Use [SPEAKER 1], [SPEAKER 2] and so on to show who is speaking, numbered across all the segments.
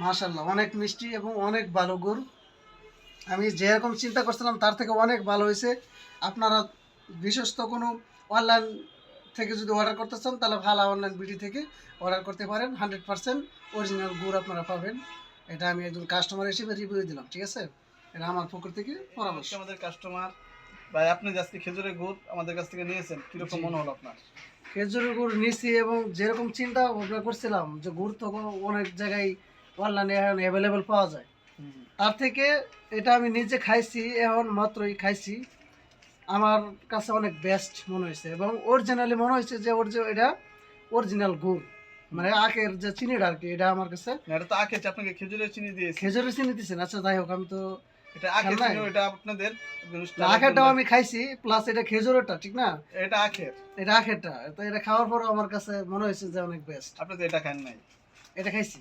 [SPEAKER 1] মাশাল্লাহ অনেক মিষ্টি এবং অনেক ভালো গুড় আমি যেরকম চিন্তা করছিলাম তার থেকে অনেক ভালো হয়েছে। আপনারা বিশেষত কোনো অনলাইন থেকে যদি অর্ডার করতে চান তাহলে ভালো অনলাইন বিডি থেকে অর্ডার করতে পারেন। হান্ড্রেড পার্সেন্ট অরিজিনাল গুড় আপনারা পাবেন। এটা আমি একজন কাস্টমার হিসেবে রিভিউ দিলাম ঠিক আছে? এটা আমার পুকুর থেকে পরামর্শ।
[SPEAKER 2] আমাদের কাস্টমার ভাই আপনি যে আজকে খেজুরের গুড় আমাদের কাছ থেকে নিয়েছেন কীরকম মনে হলো আপনার?
[SPEAKER 1] খেজুরের গুড় নিছি এবং যেরকম চিন্তা ভাবনা করছিলাম যে গুড় তো অনেক জায়গায় অনলাইনে এখন অ্যাভেলেবেল পাওয়া যায়। তার থেকে এটা আমি নিজে খাইছি এখন মাত্রই খাইছি। আমার কাছে অনেক বেস্ট মনে হয়েছে এবং অরিজিনালি মনে হয়েছে যে ওর যে এটা অরিজিনাল গুড় মানে আখের যে চিনিটা আর কি এটা আমার কাছে
[SPEAKER 2] এটা তো আখের আপনাকে খেজুরের চিনি দিয়েছি।
[SPEAKER 1] খেজুরের চিনি দিচ্ছেন আচ্ছা যাই হোক আমি তো
[SPEAKER 2] এটা আখের চিনি এটা আপনাদের
[SPEAKER 1] আখেরটাও আমি খাইছি প্লাস এটা খেজুরেরটা ঠিক না?
[SPEAKER 2] এটা আখের
[SPEAKER 1] এটা আখেরটা তো এটা খাওয়ার পর আমার কাছে মনে হয়েছে যে অনেক বেস্ট
[SPEAKER 2] আপনি তো এটা খান নাই।
[SPEAKER 1] এটা খাইছি।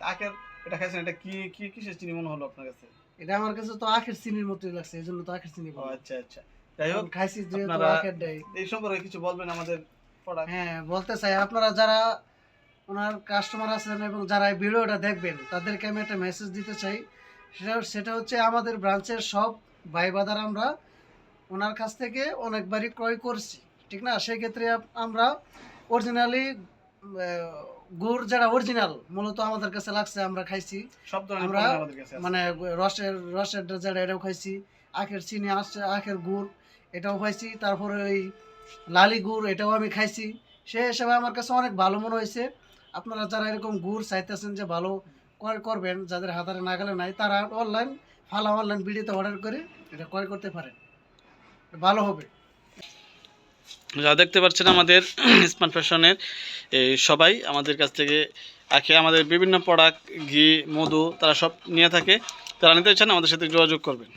[SPEAKER 2] আখের এটা খাইছেন এটা কি কি কিসের চিনি মনে হলো আপনার কাছে?
[SPEAKER 1] এটা আমার কাছে তো আখের চিনির মতোই লাগছে এই জন্য তো আখের চিনি
[SPEAKER 2] আচ্ছা আচ্ছা। যাই হোক
[SPEAKER 1] খাইছি যেহেতু আখেরটাই
[SPEAKER 2] এই সম্পর্কে কিছু বলবেন আমাদের প্রোডাক্ট
[SPEAKER 1] হ্যাঁ বলতে চাই আপনারা যারা ওনার কাস্টমার আছেন এবং যারা এই ভিডিওটা দেখবেন তাদেরকে আমি একটা মেসেজ দিতে চাই। সেটা সেটা হচ্ছে আমাদের ব্রাঞ্চের সব ভাই বাদার আমরা ওনার কাছ থেকে অনেকবারই ক্রয় করছি ঠিক না? সেই ক্ষেত্রে আমরা অরিজিনালি গুড় যারা অরিজিনাল মূলত আমাদের কাছে লাগছে আমরা খাইছি।
[SPEAKER 2] সব
[SPEAKER 1] আমরা। মানে রসের রসের যেটা এটাও খাইছি আখের চিনি আসছে আখের গুড় এটাও খাইছি। তারপরে ওই লালি গুড় এটাও আমি খাইছি। সে হিসাবে আমার কাছে অনেক ভালো মনে হয়েছে। আপনারা যারা এরকম গুড় চাইতেছেন যে ভালো ক্রয় করবেন যাদের হাতারে নাগালে নাই তারা অনলাইন ভালো অনলাইন ভিডিওতে অর্ডার করে এটা ক্রয় করতে পারেন। ভালো হবে।
[SPEAKER 3] যা দেখতে পাচ্ছেন আমাদের স্মার্ট ফ্যাশনের সবাই আমাদের কাছ থেকে আখে আমাদের বিভিন্ন প্রোডাক্ট ঘি, মধু, তারা সব নিয়ে থাকে। তারা নিতে চান, আমাদের সাথে যোগাযোগ করবেন।